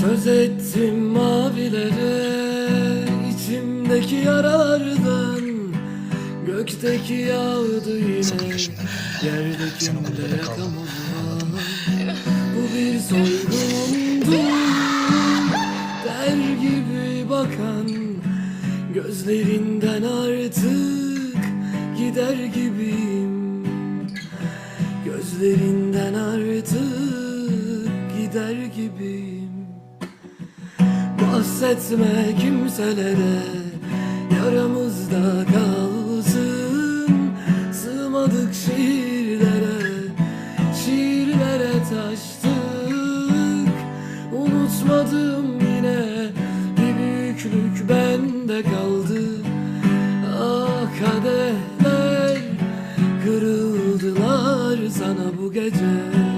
Söz ettim mavilere içimdeki yaralardan. Gökteki yağdı yine yakamoz var Bu bir soygundur Der gibi bakan Gözlerinden artık gider gibiyim. Gözlerinden artık gider gibiyim Bahsetme kimselere Yaramızda kalsın. Sığmadık şiirlere Şiirlere taştık. Unutmadım yine Bir büyüklük bende kaldı. Ah kadehler Kırıldılar sana bu gece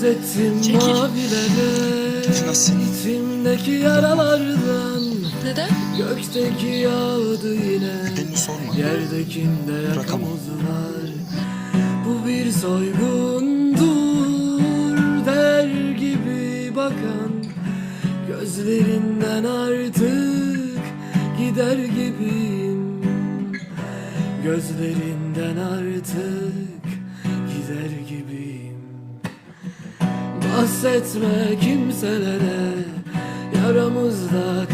Söz ettim Çekil. mavilere Nasıl? İçimdeki yaralardan Neden? Gökteki yağdı yine Nedenini sorma. Yerdekinde yakamoz var Bu bir soygundur Der gibi bakan Gözlerinden artık Gider gibiyim Gözlerinden artık Gider gibiyim Bahsetme kimselere Yaramızda